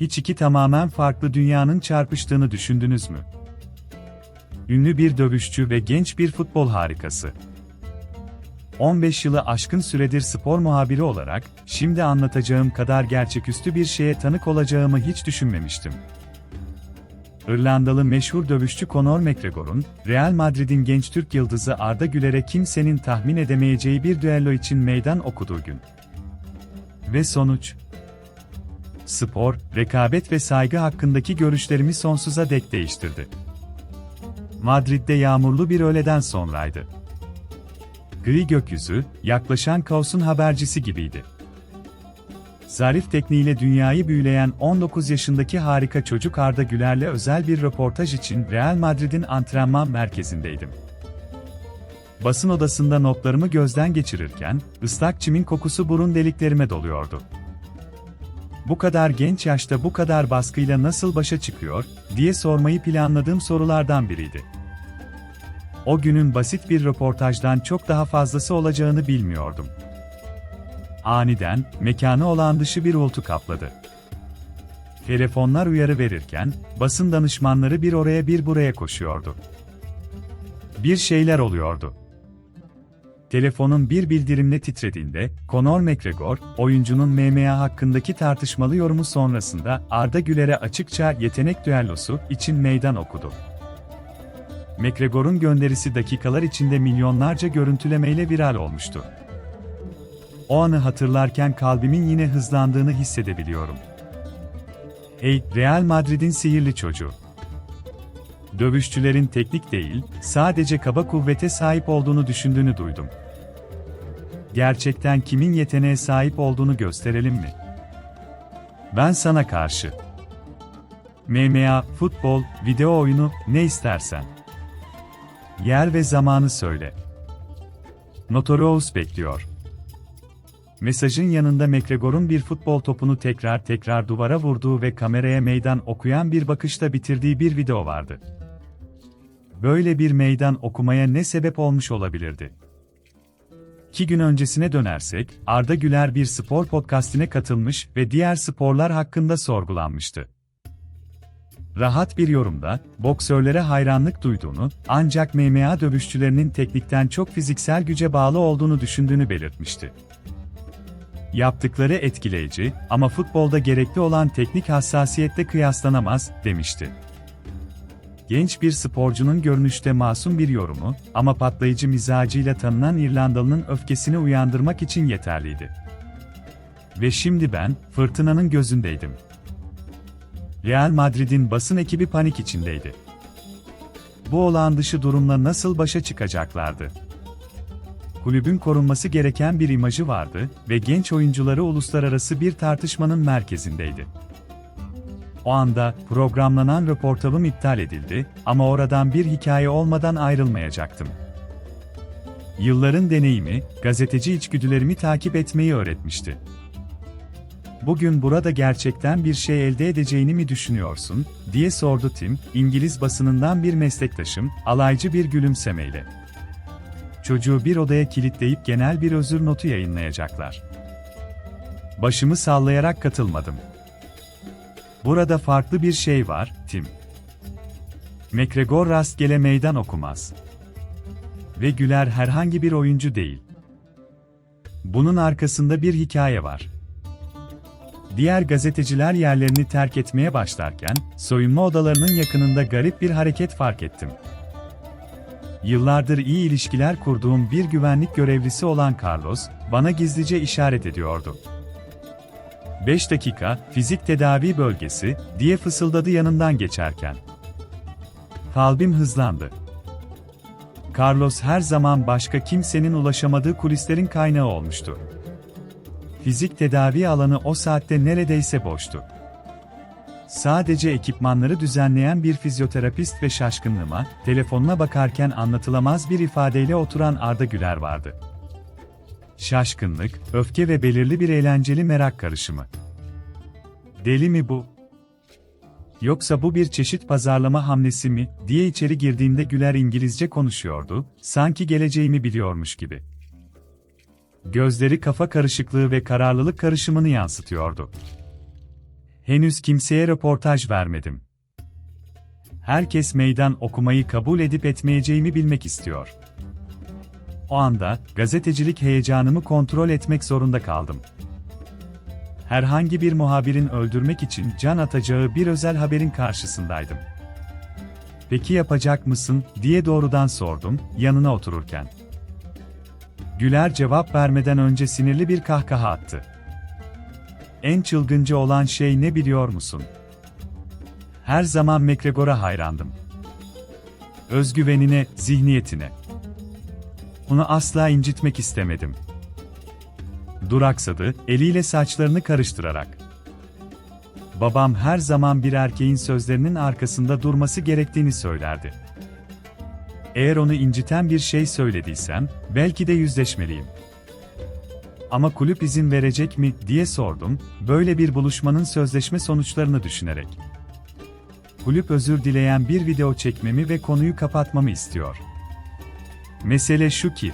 Hiç iki tamamen farklı dünyanın çarpıştığını düşündünüz mü? Ünlü bir dövüşçü ve genç bir futbol harikası. 15 yılı aşkın süredir spor muhabiri olarak, şimdi anlatacağım kadar gerçeküstü bir şeye tanık olacağımı hiç düşünmemiştim. İrlandalı meşhur dövüşçü Conor McGregor'un, Real Madrid'in genç Türk yıldızı Arda Güler'e kimsenin tahmin edemeyeceği bir düello için meydan okuduğu gün. Ve sonuç? Spor, rekabet ve saygı hakkındaki görüşlerimi sonsuza dek değiştirdi. Madrid'de yağmurlu bir öğleden sonraydı. Gri gökyüzü, yaklaşan kaosun habercisi gibiydi. Zarif tekniğiyle dünyayı büyüleyen 19 yaşındaki harika çocuk Arda Güler'le özel bir röportaj için Real Madrid'in antrenman merkezindeydim. Basın odasında notlarımı gözden geçirirken, ıslak çimin kokusu burun deliklerime doluyordu. Bu kadar genç yaşta bu kadar baskıyla nasıl başa çıkıyor, diye sormayı planladığım sorulardan biriydi. O günün basit bir röportajdan çok daha fazlası olacağını bilmiyordum. Aniden, mekanı olağan dışı bir uğultu kapladı. Telefonlar uyarı verirken, basın danışmanları bir oraya bir buraya koşuyordu. Bir şeyler oluyordu. Telefonun bir bildirimle titrediğinde, Conor McGregor, oyuncunun MMA hakkındaki tartışmalı yorumu sonrasında Arda Güler'e açıkça yetenek düellosu için meydan okudu. McGregor'un gönderisi dakikalar içinde milyonlarca görüntülemeyle viral olmuştu. O anı hatırlarken kalbimin yine hızlandığını hissedebiliyorum. Hey, Real Madrid'in sihirli çocuğu. Dövüşçülerin teknik değil, sadece kaba kuvvete sahip olduğunu düşündüğünü duydum. Gerçekten kimin yeteneğe sahip olduğunu gösterelim mi? Ben sana karşı. MMA, futbol, video oyunu, ne istersen. Yer ve zamanı söyle. Notorious bekliyor. Mesajın yanında McGregor'un bir futbol topunu tekrar tekrar duvara vurduğu ve kameraya meydan okuyan bir bakışta bitirdiği bir video vardı. Böyle bir meydan okumaya ne sebep olmuş olabilirdi? İki gün öncesine dönersek, Arda Güler bir spor podcastine katılmış ve diğer sporlar hakkında sorgulanmıştı. Rahat bir yorumda, boksörlere hayranlık duyduğunu, ancak MMA dövüşçülerinin teknikten çok fiziksel güce bağlı olduğunu düşündüğünü belirtmişti. Yaptıkları etkileyici ama futbolda gerekli olan teknik hassasiyetle kıyaslanamaz, demişti. Genç bir sporcunun görünüşte masum bir yorumu ama patlayıcı mizacıyla tanınan İrlandalı'nın öfkesini uyandırmak için yeterliydi. Ve şimdi ben, fırtınanın gözündeydim. Real Madrid'in basın ekibi panik içindeydi. Bu olağan dışı durumla nasıl başa çıkacaklardı? kulübün korunması gereken bir imajı vardı ve genç oyuncuları uluslararası bir tartışmanın merkezindeydi. O anda programlanan röportajım iptal edildi ama oradan bir hikaye olmadan ayrılmayacaktım. Yılların deneyimi, gazeteci içgüdülerimi takip etmeyi öğretmişti. Bugün burada gerçekten bir şey elde edeceğini mi düşünüyorsun, diye sordu Tim, İngiliz basınından bir meslektaşım, alaycı bir gülümsemeyle çocuğu bir odaya kilitleyip genel bir özür notu yayınlayacaklar. Başımı sallayarak katılmadım. Burada farklı bir şey var, Tim. McGregor rastgele meydan okumaz. Ve Güler herhangi bir oyuncu değil. Bunun arkasında bir hikaye var. Diğer gazeteciler yerlerini terk etmeye başlarken, soyunma odalarının yakınında garip bir hareket fark ettim. Yıllardır iyi ilişkiler kurduğum bir güvenlik görevlisi olan Carlos, bana gizlice işaret ediyordu. 5 dakika, fizik tedavi bölgesi, diye fısıldadı yanından geçerken. Kalbim hızlandı. Carlos her zaman başka kimsenin ulaşamadığı kulislerin kaynağı olmuştu. Fizik tedavi alanı o saatte neredeyse boştu. Sadece ekipmanları düzenleyen bir fizyoterapist ve şaşkınlığıma, telefonuna bakarken anlatılamaz bir ifadeyle oturan Arda Güler vardı. Şaşkınlık, öfke ve belirli bir eğlenceli merak karışımı. Deli mi bu? Yoksa bu bir çeşit pazarlama hamlesi mi, diye içeri girdiğimde Güler İngilizce konuşuyordu, sanki geleceğimi biliyormuş gibi. Gözleri kafa karışıklığı ve kararlılık karışımını yansıtıyordu. Henüz kimseye röportaj vermedim. Herkes meydan okumayı kabul edip etmeyeceğimi bilmek istiyor. O anda gazetecilik heyecanımı kontrol etmek zorunda kaldım. Herhangi bir muhabirin öldürmek için can atacağı bir özel haberin karşısındaydım. Peki yapacak mısın diye doğrudan sordum yanına otururken. Güler cevap vermeden önce sinirli bir kahkaha attı. En çılgınca olan şey ne biliyor musun? Her zaman McGregor'a hayrandım. Özgüvenine, zihniyetine. Onu asla incitmek istemedim. Duraksadı, eliyle saçlarını karıştırarak. Babam her zaman bir erkeğin sözlerinin arkasında durması gerektiğini söylerdi. Eğer onu inciten bir şey söylediysem, belki de yüzleşmeliyim. Ama kulüp izin verecek mi diye sordum, böyle bir buluşmanın sözleşme sonuçlarını düşünerek. Kulüp özür dileyen bir video çekmemi ve konuyu kapatmamı istiyor. Mesele şu ki,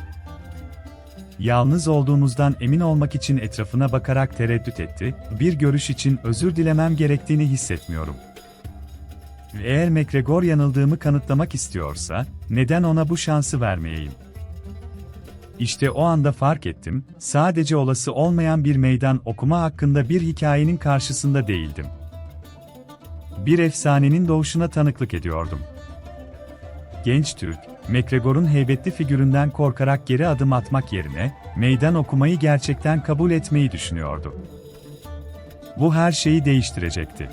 Yalnız olduğumuzdan emin olmak için etrafına bakarak tereddüt etti, bir görüş için özür dilemem gerektiğini hissetmiyorum. Eğer McGregor yanıldığımı kanıtlamak istiyorsa, neden ona bu şansı vermeyeyim? İşte o anda fark ettim, sadece olası olmayan bir meydan okuma hakkında bir hikayenin karşısında değildim. Bir efsanenin doğuşuna tanıklık ediyordum. Genç Türk, McGregor'un heybetli figüründen korkarak geri adım atmak yerine, meydan okumayı gerçekten kabul etmeyi düşünüyordu. Bu her şeyi değiştirecekti.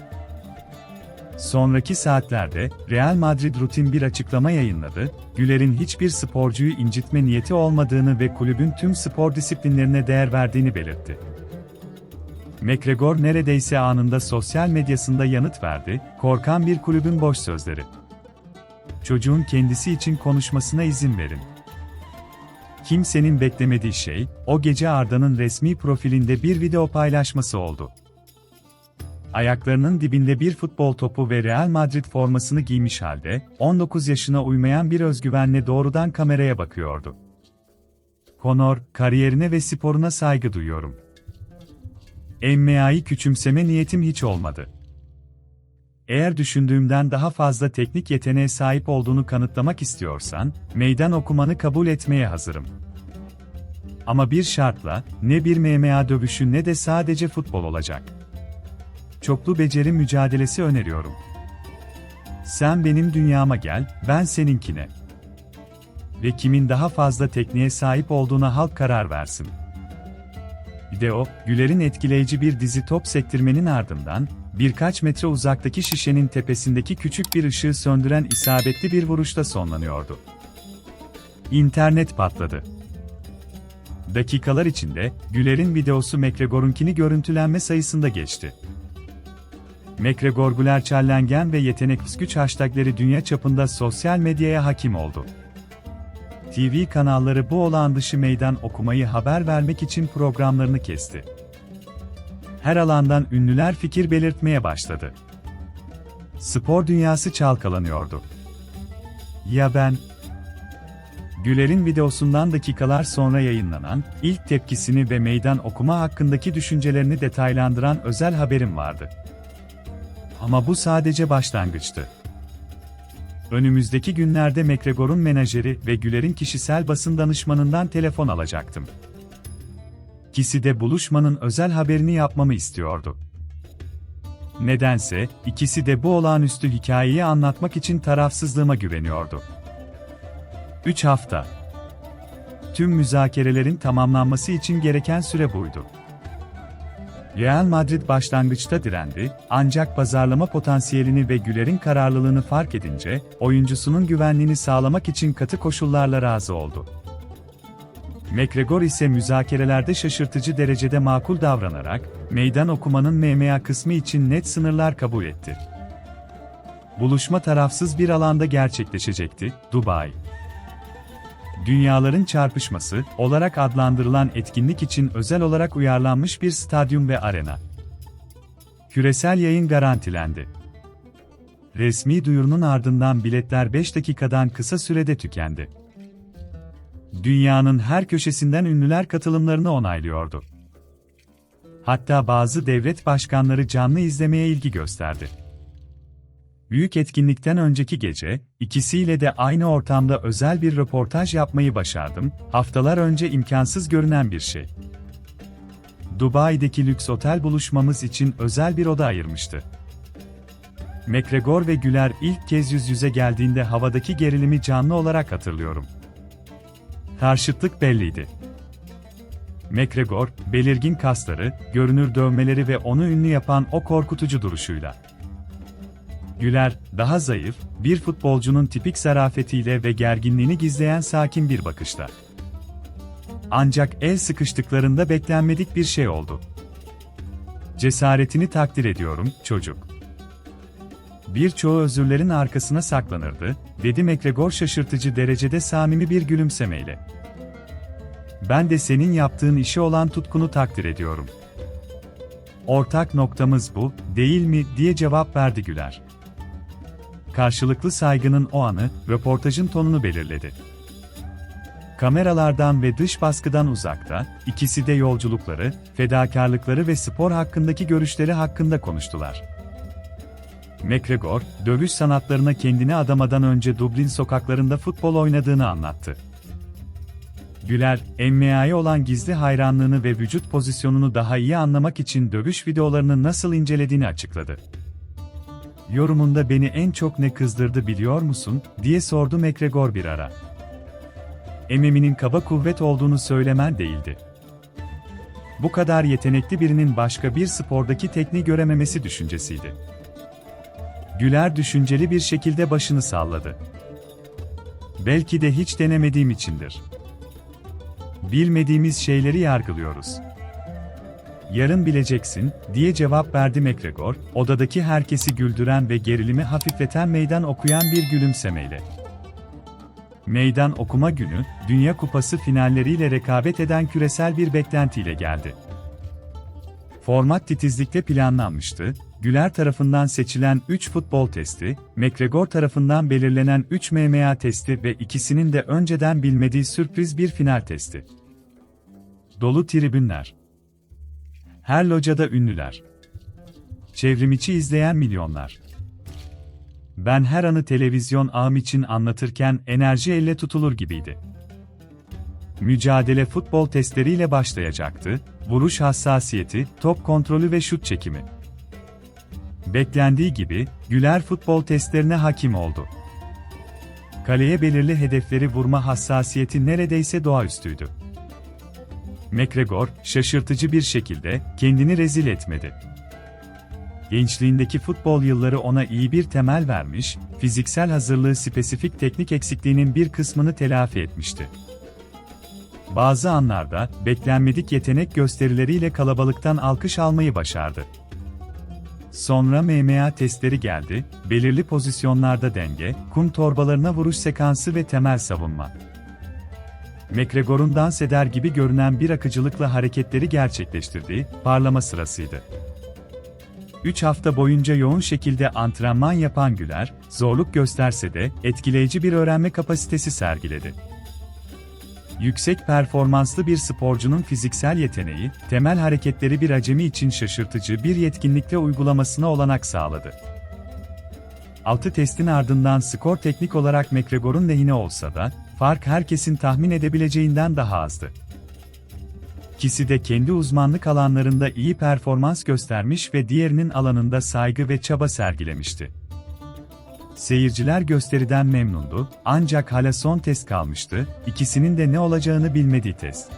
Sonraki saatlerde, Real Madrid rutin bir açıklama yayınladı, Güler'in hiçbir sporcuyu incitme niyeti olmadığını ve kulübün tüm spor disiplinlerine değer verdiğini belirtti. McGregor neredeyse anında sosyal medyasında yanıt verdi, korkan bir kulübün boş sözleri. Çocuğun kendisi için konuşmasına izin verin. Kimsenin beklemediği şey, o gece Arda'nın resmi profilinde bir video paylaşması oldu. Ayaklarının dibinde bir futbol topu ve Real Madrid formasını giymiş halde, 19 yaşına uymayan bir özgüvenle doğrudan kameraya bakıyordu. Conor, kariyerine ve sporuna saygı duyuyorum. MMA'yı küçümseme niyetim hiç olmadı. Eğer düşündüğümden daha fazla teknik yeteneğe sahip olduğunu kanıtlamak istiyorsan, meydan okumanı kabul etmeye hazırım. Ama bir şartla, ne bir MMA dövüşü ne de sadece futbol olacak. Çoklu beceri mücadelesi öneriyorum. Sen benim dünyama gel, ben seninkine. Ve kimin daha fazla tekniğe sahip olduğuna halk karar versin. Video, Güler'in etkileyici bir dizi top sektirmenin ardından, birkaç metre uzaktaki şişenin tepesindeki küçük bir ışığı söndüren isabetli bir vuruşta sonlanıyordu. İnternet patladı. Dakikalar içinde, Güler'in videosu McGregor'unkini görüntülenme sayısında geçti. McGregor Güler Çellengen ve Yetenek Güç hashtagleri dünya çapında sosyal medyaya hakim oldu. TV kanalları bu olağan dışı meydan okumayı haber vermek için programlarını kesti. Her alandan ünlüler fikir belirtmeye başladı. Spor dünyası çalkalanıyordu. Ya ben? Güler'in videosundan dakikalar sonra yayınlanan, ilk tepkisini ve meydan okuma hakkındaki düşüncelerini detaylandıran özel haberim vardı. Ama bu sadece başlangıçtı. Önümüzdeki günlerde McGregor'un menajeri ve Güler'in kişisel basın danışmanından telefon alacaktım. İkisi de buluşmanın özel haberini yapmamı istiyordu. Nedense, ikisi de bu olağanüstü hikayeyi anlatmak için tarafsızlığıma güveniyordu. 3 hafta. Tüm müzakerelerin tamamlanması için gereken süre buydu. Real Madrid başlangıçta direndi, ancak pazarlama potansiyelini ve Güler'in kararlılığını fark edince, oyuncusunun güvenliğini sağlamak için katı koşullarla razı oldu. McGregor ise müzakerelerde şaşırtıcı derecede makul davranarak, meydan okumanın MMA kısmı için net sınırlar kabul etti. Buluşma tarafsız bir alanda gerçekleşecekti, Dubai. Dünyaların çarpışması olarak adlandırılan etkinlik için özel olarak uyarlanmış bir stadyum ve arena. Küresel yayın garantilendi. Resmi duyurunun ardından biletler 5 dakikadan kısa sürede tükendi. Dünyanın her köşesinden ünlüler katılımlarını onaylıyordu. Hatta bazı devlet başkanları canlı izlemeye ilgi gösterdi. Büyük etkinlikten önceki gece, ikisiyle de aynı ortamda özel bir röportaj yapmayı başardım, haftalar önce imkansız görünen bir şey. Dubai'deki lüks otel buluşmamız için özel bir oda ayırmıştı. McGregor ve Güler ilk kez yüz yüze geldiğinde havadaki gerilimi canlı olarak hatırlıyorum. Karşıtlık belliydi. McGregor, belirgin kasları, görünür dövmeleri ve onu ünlü yapan o korkutucu duruşuyla. Güler, daha zayıf, bir futbolcunun tipik zarafetiyle ve gerginliğini gizleyen sakin bir bakışta. Ancak el sıkıştıklarında beklenmedik bir şey oldu. Cesaretini takdir ediyorum, çocuk. Birçoğu özürlerin arkasına saklanırdı, dedi McGregor şaşırtıcı derecede samimi bir gülümsemeyle. Ben de senin yaptığın işe olan tutkunu takdir ediyorum. Ortak noktamız bu, değil mi, diye cevap verdi Güler. Karşılıklı saygının o anı, röportajın tonunu belirledi. Kameralardan ve dış baskıdan uzakta, ikisi de yolculukları, fedakarlıkları ve spor hakkındaki görüşleri hakkında konuştular. McGregor, dövüş sanatlarına kendini adamadan önce Dublin sokaklarında futbol oynadığını anlattı. Güler, MMA'ya olan gizli hayranlığını ve vücut pozisyonunu daha iyi anlamak için dövüş videolarını nasıl incelediğini açıkladı. Yorumunda beni en çok ne kızdırdı biliyor musun, diye sordu McGregor bir ara. MMA'nin kaba kuvvet olduğunu söylemen değildi. Bu kadar yetenekli birinin başka bir spordaki tekniği görememesi düşüncesiydi. Güler düşünceli bir şekilde başını salladı. Belki de hiç denemediğim içindir. Bilmediğimiz şeyleri yargılıyoruz. Yarın bileceksin, diye cevap verdi McGregor, odadaki herkesi güldüren ve gerilimi hafifleten meydan okuyan bir gülümsemeyle. Meydan okuma günü, Dünya Kupası finalleriyle rekabet eden küresel bir beklentiyle geldi. Format titizlikle planlanmıştı, Güler tarafından seçilen 3 futbol testi, McGregor tarafından belirlenen 3 MMA testi ve ikisinin de önceden bilmediği sürpriz bir final testi. Dolu tribünler. Her locada ünlüler. Çevrimiçi izleyen milyonlar. Ben her anı televizyon ağım için anlatırken enerji elle tutulur gibiydi. Mücadele futbol testleriyle başlayacaktı, vuruş hassasiyeti, top kontrolü ve şut çekimi. Beklendiği gibi, Güler futbol testlerine hakim oldu. Kaleye belirli hedefleri vurma hassasiyeti neredeyse doğaüstüydü. McGregor, şaşırtıcı bir şekilde, kendini rezil etmedi. Gençliğindeki futbol yılları ona iyi bir temel vermiş, fiziksel hazırlığı spesifik teknik eksikliğinin bir kısmını telafi etmişti. Bazı anlarda, beklenmedik yetenek gösterileriyle kalabalıktan alkış almayı başardı. Sonra MMA testleri geldi, belirli pozisyonlarda denge, kum torbalarına vuruş sekansı ve temel savunma. McGregor'un dans eder gibi görünen bir akıcılıkla hareketleri gerçekleştirdiği parlama sırasıydı. 3 hafta boyunca yoğun şekilde antrenman yapan Güler, zorluk gösterse de etkileyici bir öğrenme kapasitesi sergiledi. Yüksek performanslı bir sporcunun fiziksel yeteneği, temel hareketleri bir acemi için şaşırtıcı bir yetkinlikle uygulamasına olanak sağladı. 6 testin ardından skor teknik olarak McGregor'un lehine olsa da, fark herkesin tahmin edebileceğinden daha azdı. İkisi de kendi uzmanlık alanlarında iyi performans göstermiş ve diğerinin alanında saygı ve çaba sergilemişti. Seyirciler gösteriden memnundu, ancak hala son test kalmıştı, ikisinin de ne olacağını bilmediği test.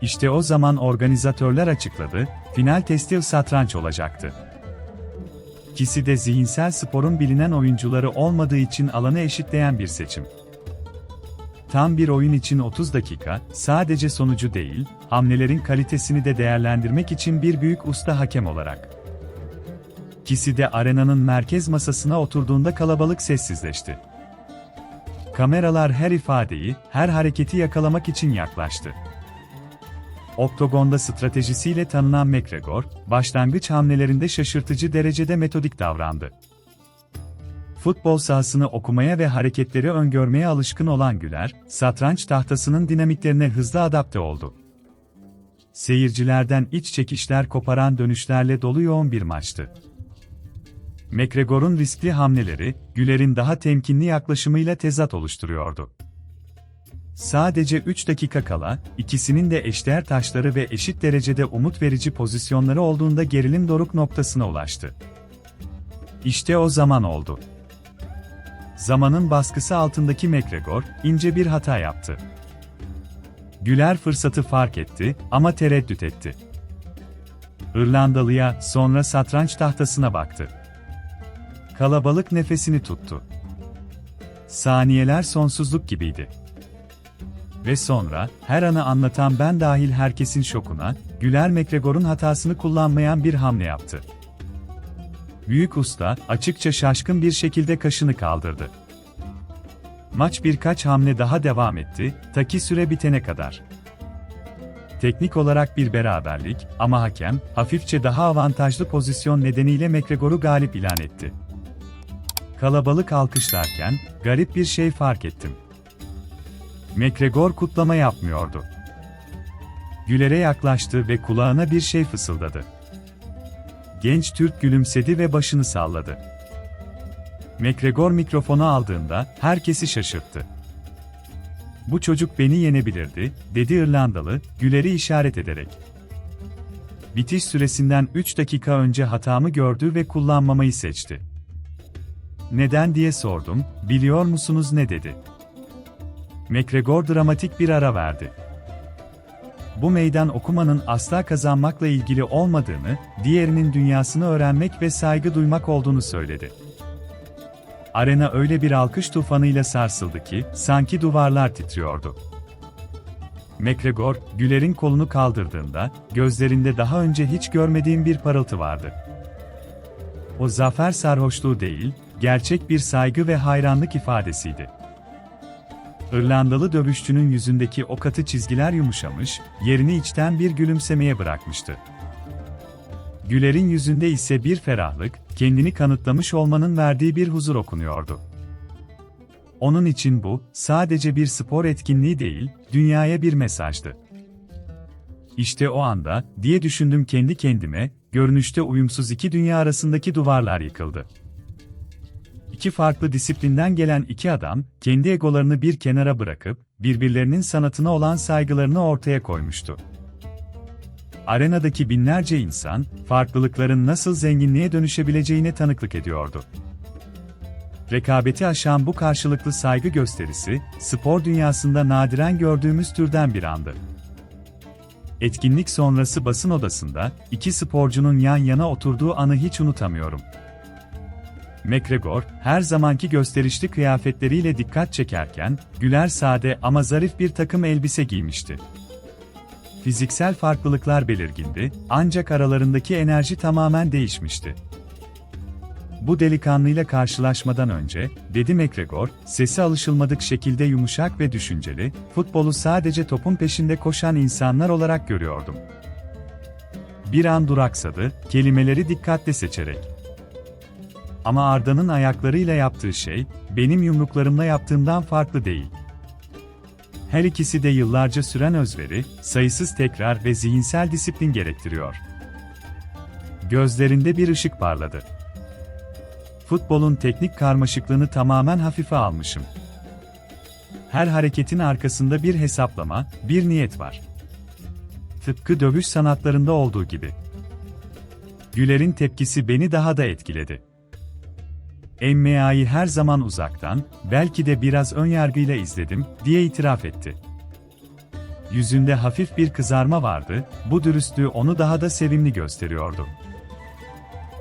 İşte o zaman organizatörler açıkladı, final testi satranç olacaktı. İkisi de zihinsel sporun bilinen oyuncuları olmadığı için alanı eşitleyen bir seçim. Tam bir oyun için 30 dakika, sadece sonucu değil, hamlelerin kalitesini de değerlendirmek için bir büyük usta hakem olarak. İkisi de arenanın merkez masasına oturduğunda kalabalık sessizleşti. Kameralar her ifadeyi, her hareketi yakalamak için yaklaştı. Oktogonda stratejisiyle tanınan McGregor, başlangıç hamlelerinde şaşırtıcı derecede metodik davrandı. Futbol sahasını okumaya ve hareketleri öngörmeye alışkın olan Güler, satranç tahtasının dinamiklerine hızlı adapte oldu. seyircilerden iç çekişler koparan dönüşlerle dolu yoğun bir maçtı. McGregor'un riskli hamleleri, Güler'in daha temkinli yaklaşımıyla tezat oluşturuyordu. Sadece 3 dakika kala, ikisinin de eşdeğer taşları ve eşit derecede umut verici pozisyonları olduğunda gerilim doruk noktasına ulaştı. İşte o zaman oldu. Zamanın baskısı altındaki McGregor, ince bir hata yaptı. Güler fırsatı fark etti ama tereddüt etti. İrlandalıya sonra satranç tahtasına baktı. Kalabalık nefesini tuttu. Saniyeler sonsuzluk gibiydi. Ve sonra, her anı anlatan ben dahil herkesin şokuna, Güler McGregor'un hatasını kullanmayan bir hamle yaptı. Büyük usta, açıkça şaşkın bir şekilde kaşını kaldırdı. Maç birkaç hamle daha devam etti, ta ki süre bitene kadar. Teknik olarak bir beraberlik ama hakem, hafifçe daha avantajlı pozisyon nedeniyle McGregor'u galip ilan etti. Kalabalık alkışlarken, garip bir şey fark ettim. McGregor kutlama yapmıyordu. Güler'e yaklaştı ve kulağına bir şey fısıldadı. Genç Türk gülümsedi ve başını salladı. McGregor mikrofonu aldığında herkesi şaşırttı. Bu çocuk beni yenebilirdi, dedi İrlandalı, Güler'i işaret ederek. Bitiş süresinden 3 dakika önce hatamı gördü ve kullanmamayı seçti. Neden diye sordum, biliyor musunuz ne dedi? McGregor dramatik bir ara verdi. Bu meydan okumanın asla kazanmakla ilgili olmadığını, diğerinin dünyasını öğrenmek ve saygı duymak olduğunu söyledi. Arena öyle bir alkış tufanıyla sarsıldı ki, sanki duvarlar titriyordu. McGregor, Güler'in kolunu kaldırdığında, gözlerinde daha önce hiç görmediğim bir parıltı vardı. O zafer sarhoşluğu değil, gerçek bir saygı ve hayranlık ifadesiydi. İrlandalı dövüşçünün yüzündeki o katı çizgiler yumuşamış, yerini içten bir gülümsemeye bırakmıştı. Güler'in yüzünde ise bir ferahlık, kendini kanıtlamış olmanın verdiği bir huzur okunuyordu. Onun için bu, sadece bir spor etkinliği değil, dünyaya bir mesajdı. İşte o anda, diye düşündüm kendi kendime, görünüşte uyumsuz iki dünya arasındaki duvarlar yıkıldı. İki farklı disiplinden gelen iki adam, kendi egolarını bir kenara bırakıp, birbirlerinin sanatına olan saygılarını ortaya koymuştu. Arenadaki binlerce insan, farklılıkların nasıl zenginliğe dönüşebileceğine tanıklık ediyordu. Rekabeti aşan bu karşılıklı saygı gösterisi, spor dünyasında nadiren gördüğümüz türden bir andı. Etkinlik sonrası basın odasında, iki sporcunun yan yana oturduğu anı hiç unutamıyorum. McGregor, her zamanki gösterişli kıyafetleriyle dikkat çekerken, güler sade ama zarif bir takım elbise giymişti. Fiziksel farklılıklar belirgindi, ancak aralarındaki enerji tamamen değişmişti. Bu delikanlıyla karşılaşmadan önce, dedi McGregor, sesi alışılmadık şekilde yumuşak ve düşünceli, futbolu sadece topun peşinde koşan insanlar olarak görüyordum. Bir an duraksadı, kelimeleri dikkatle seçerek. Ama Arda'nın ayaklarıyla yaptığı şey, benim yumruklarımla yaptığımdan farklı değil. Her ikisi de yıllarca süren özveri, sayısız tekrar ve zihinsel disiplin gerektiriyor. Gözlerinde bir ışık parladı. Futbolun teknik karmaşıklığını tamamen hafife almışım. Her hareketin arkasında bir hesaplama, bir niyet var. Tıpkı dövüş sanatlarında olduğu gibi. Güler'in tepkisi beni daha da etkiledi. MMA'yı her zaman uzaktan, belki de biraz önyargıyla izledim, diye itiraf etti. Yüzünde hafif bir kızarma vardı, bu dürüstlüğü onu daha da sevimli gösteriyordu.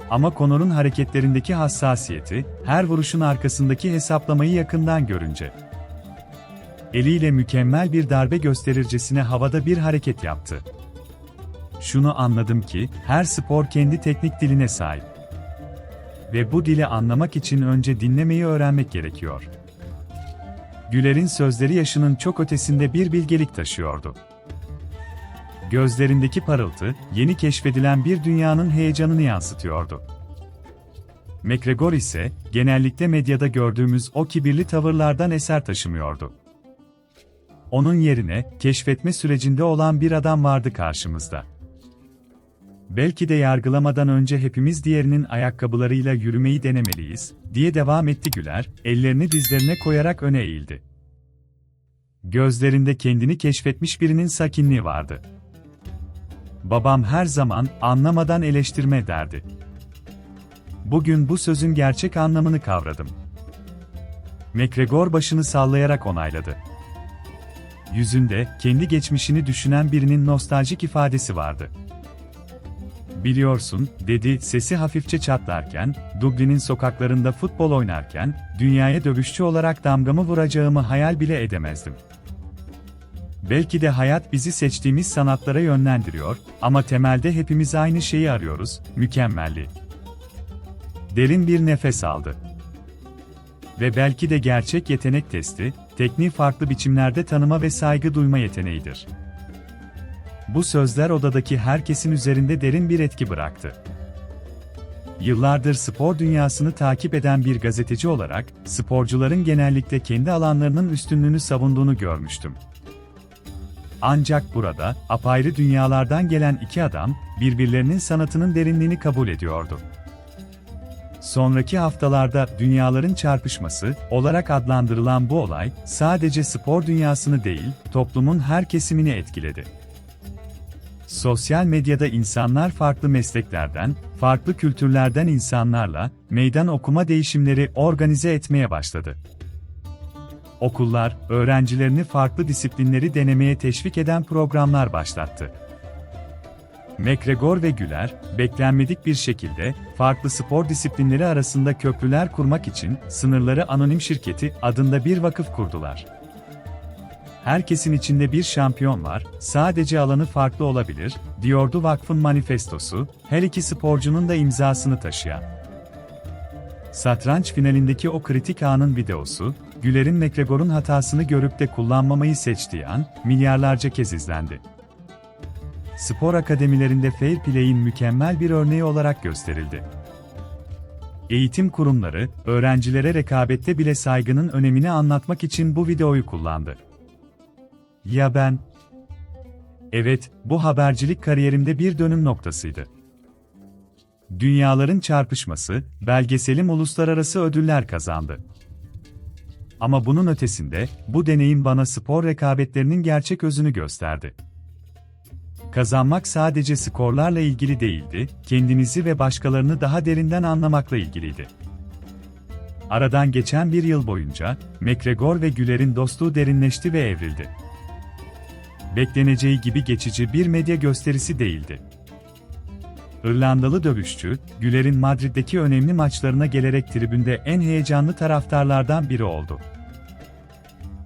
Ama Conor'un hareketlerindeki hassasiyeti, her vuruşun arkasındaki hesaplamayı yakından görünce. Eliyle mükemmel bir darbe gösterircesine havada bir hareket yaptı. Şunu anladım ki, her spor kendi teknik diline sahip ve bu dili anlamak için önce dinlemeyi öğrenmek gerekiyor. Güler'in sözleri yaşının çok ötesinde bir bilgelik taşıyordu. Gözlerindeki parıltı, yeni keşfedilen bir dünyanın heyecanını yansıtıyordu. McGregor ise, genellikle medyada gördüğümüz o kibirli tavırlardan eser taşımıyordu. onun yerine keşfetme sürecinde olan bir adam vardı karşımızda. Belki de yargılamadan önce hepimiz diğerinin ayakkabılarıyla yürümeyi denemeliyiz, diye devam etti Güler, ellerini dizlerine koyarak öne eğildi. Gözlerinde kendini keşfetmiş birinin sakinliği vardı. Babam her zaman anlamadan eleştirme derdi. Bugün bu sözün gerçek anlamını kavradım. McGregor başını sallayarak onayladı. Yüzünde kendi geçmişini düşünen birinin nostaljik ifadesi vardı. Biliyorsun, dedi sesi hafifçe çatlarken, Dublin'in sokaklarında futbol oynarken, dünyaya dövüşçü olarak damgamı vuracağımı hayal bile edemezdim. Belki de hayat bizi seçtiğimiz sanatlara yönlendiriyor ama temelde hepimiz aynı şeyi arıyoruz, mükemmelliği. Derin bir nefes aldı. Ve belki de gerçek yetenek testi, tekniği farklı biçimlerde tanıma ve saygı duyma yeteneğidir. Bu sözler odadaki herkesin üzerinde derin bir etki bıraktı. Yıllardır spor dünyasını takip eden bir gazeteci olarak, sporcuların genellikle kendi alanlarının üstünlüğünü savunduğunu görmüştüm. Ancak burada, apayrı dünyalardan gelen iki adam, birbirlerinin sanatının derinliğini kabul ediyordu. Sonraki haftalarda dünyaların çarpışması olarak adlandırılan bu olay, sadece spor dünyasını değil, toplumun her kesimini etkiledi. Sosyal medyada insanlar farklı mesleklerden, farklı kültürlerden insanlarla meydan okuma değişimleri organize etmeye başladı. Okullar, öğrencilerini farklı disiplinleri denemeye teşvik eden programlar başlattı. McGregor ve Güler, beklenmedik bir şekilde, farklı spor disiplinleri arasında köprüler kurmak için, Sınırları Anonim Şirketi adında bir vakıf kurdular. Herkesin içinde bir şampiyon var, sadece alanı farklı olabilir, diyordu vakfın manifestosu, her iki sporcunun da imzasını taşıyan. Satranç finalindeki o kritik anın videosu, Güler'in McGregor'un hatasını görüp de kullanmamayı seçtiği an, milyarlarca kez izlendi. Spor akademilerinde fair play'in mükemmel bir örneği olarak gösterildi. Eğitim kurumları, öğrencilere rekabette bile saygının önemini anlatmak için bu videoyu kullandı. Ya ben? Evet, bu habercilik kariyerimde bir dönüm noktasıydı. Dünyaların çarpışması, belgeselim uluslararası ödüller kazandı. Ama bunun ötesinde, bu deneyim bana spor rekabetlerinin gerçek özünü gösterdi. Kazanmak sadece skorlarla ilgili değildi, kendinizi ve başkalarını daha derinden anlamakla ilgiliydi. Aradan geçen bir yıl boyunca, McGregor ve Güler'in dostluğu derinleşti ve evrildi. Bekleneceği gibi geçici bir medya gösterisi değildi. İrlandalı dövüşçü, Güler'in Madrid'deki önemli maçlarına gelerek tribünde en heyecanlı taraftarlardan biri oldu.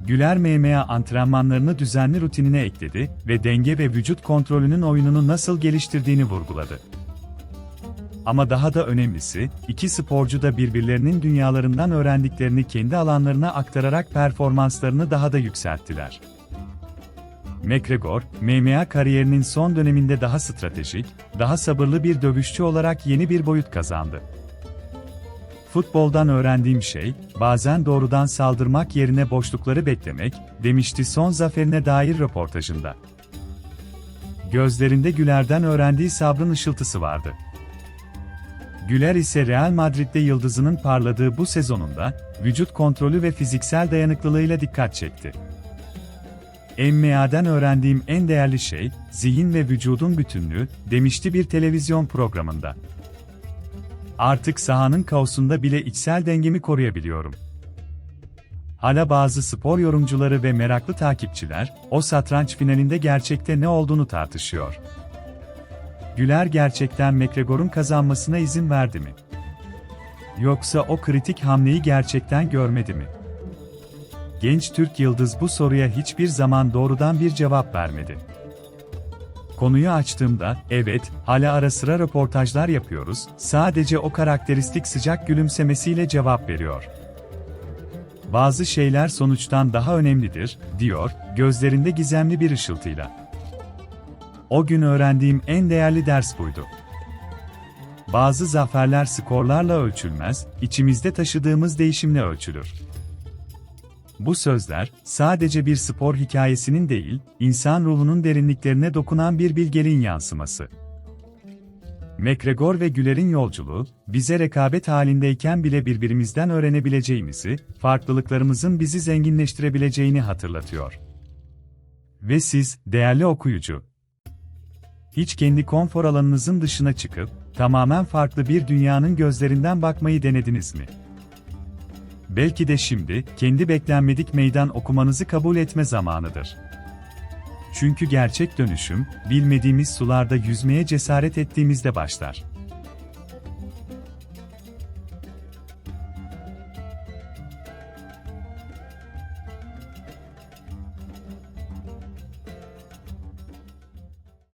Güler MMA antrenmanlarını düzenli rutinine ekledi ve denge ve vücut kontrolünün oyununu nasıl geliştirdiğini vurguladı. Ama daha da önemlisi, iki sporcu da birbirlerinin dünyalarından öğrendiklerini kendi alanlarına aktararak performanslarını daha da yükselttiler. McGregor, MMA kariyerinin son döneminde daha stratejik, daha sabırlı bir dövüşçü olarak yeni bir boyut kazandı. Futboldan öğrendiğim şey, bazen doğrudan saldırmak yerine boşlukları beklemek, demişti son zaferine dair röportajında. Gözlerinde Güler'den öğrendiği sabrın ışıltısı vardı. Güler ise Real Madrid'de yıldızının parladığı bu sezonunda, vücut kontrolü ve fiziksel dayanıklılığıyla dikkat çekti. MMA'den öğrendiğim en değerli şey, zihin ve vücudun bütünlüğü, demişti bir televizyon programında. Artık sahanın kaosunda bile içsel dengemi koruyabiliyorum. Hala bazı spor yorumcuları ve meraklı takipçiler, o satranç finalinde gerçekte ne olduğunu tartışıyor. Güler gerçekten McGregor'un kazanmasına izin verdi mi? Yoksa o kritik hamleyi gerçekten görmedi mi? Genç Türk yıldız bu soruya hiçbir zaman doğrudan bir cevap vermedi. Konuyu açtığımda, evet, hala ara sıra röportajlar yapıyoruz, sadece o karakteristik sıcak gülümsemesiyle cevap veriyor. Bazı şeyler sonuçtan daha önemlidir, diyor, gözlerinde gizemli bir ışıltıyla. O gün öğrendiğim en değerli ders buydu. Bazı zaferler skorlarla ölçülmez, içimizde taşıdığımız değişimle ölçülür. Bu sözler, sadece bir spor hikayesinin değil, insan ruhunun derinliklerine dokunan bir bilgeliğin yansıması. McGregor ve Güler'in yolculuğu, bize rekabet halindeyken bile birbirimizden öğrenebileceğimizi, farklılıklarımızın bizi zenginleştirebileceğini hatırlatıyor. Ve siz, değerli okuyucu, hiç kendi konfor alanınızın dışına çıkıp, tamamen farklı bir dünyanın gözlerinden bakmayı denediniz mi? Belki de şimdi, kendi beklenmedik meydan okumanızı kabul etme zamanıdır. Çünkü gerçek dönüşüm, bilmediğimiz sularda yüzmeye cesaret ettiğimizde başlar.